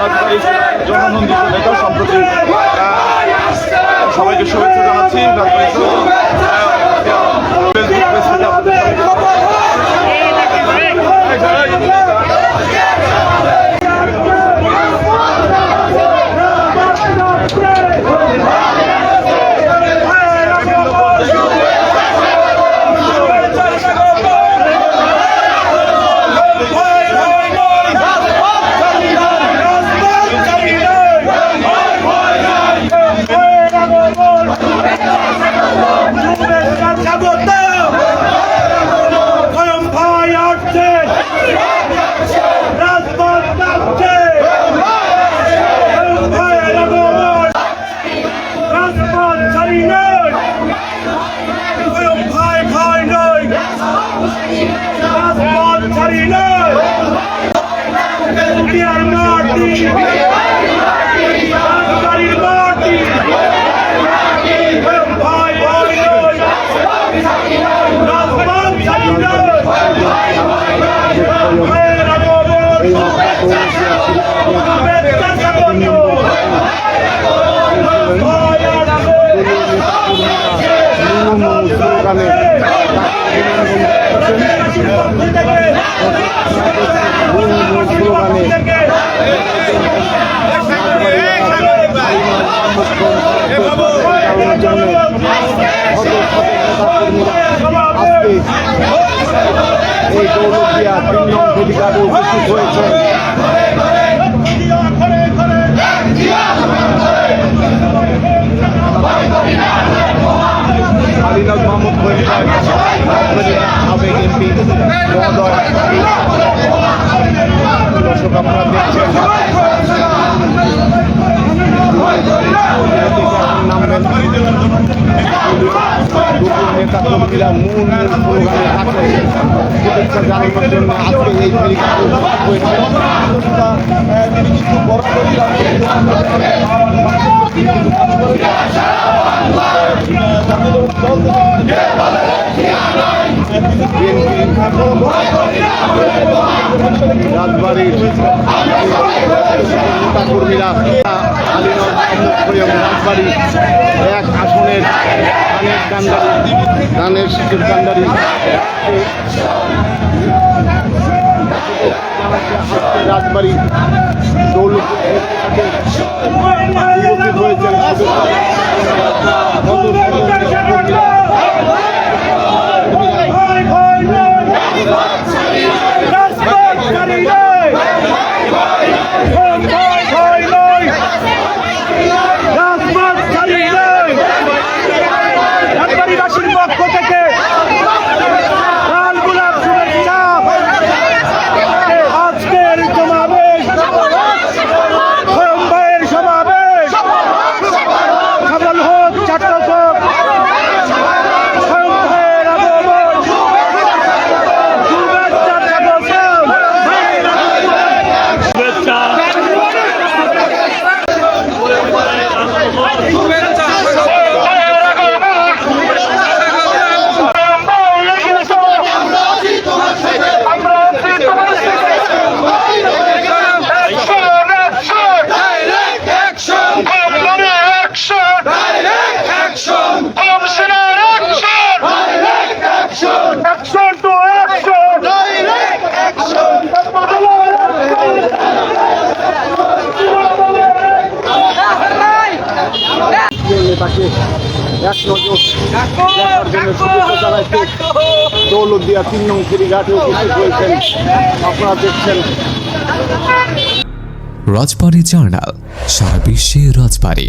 রাজবাড়ী জননন্দিত সম্প্রতি সবাইকে শুভেচ্ছা জানাচ্ছি। স্লোগানে স্লোগানে আজকে এই দৌলতিয়া তিন নং ফেরিঘাটে উপস্থিত হয়েছে মহোদয় দর্শক আপনারা দেখছেন নামবেন দুপুর মূল স্লোগানে থাকেন শুভেচ্ছা জানানোর জন্য আজকে এই ফেরিঘাটে উপস্থিত হয়েছে রাজবাড়ির নেতা রাজবাড়ি এক আসনের ধানের কান্ডারি কান্ডারি Hey! নেতাকে এক নজর দৌলতদিয়া তিন নং ফেরিঘাটে উপস্থিত হয়েছেন। আপনারা দেখছেন। রাজবাড়ি জার্নাল সারা বিশ্বে রাজবাড়ী।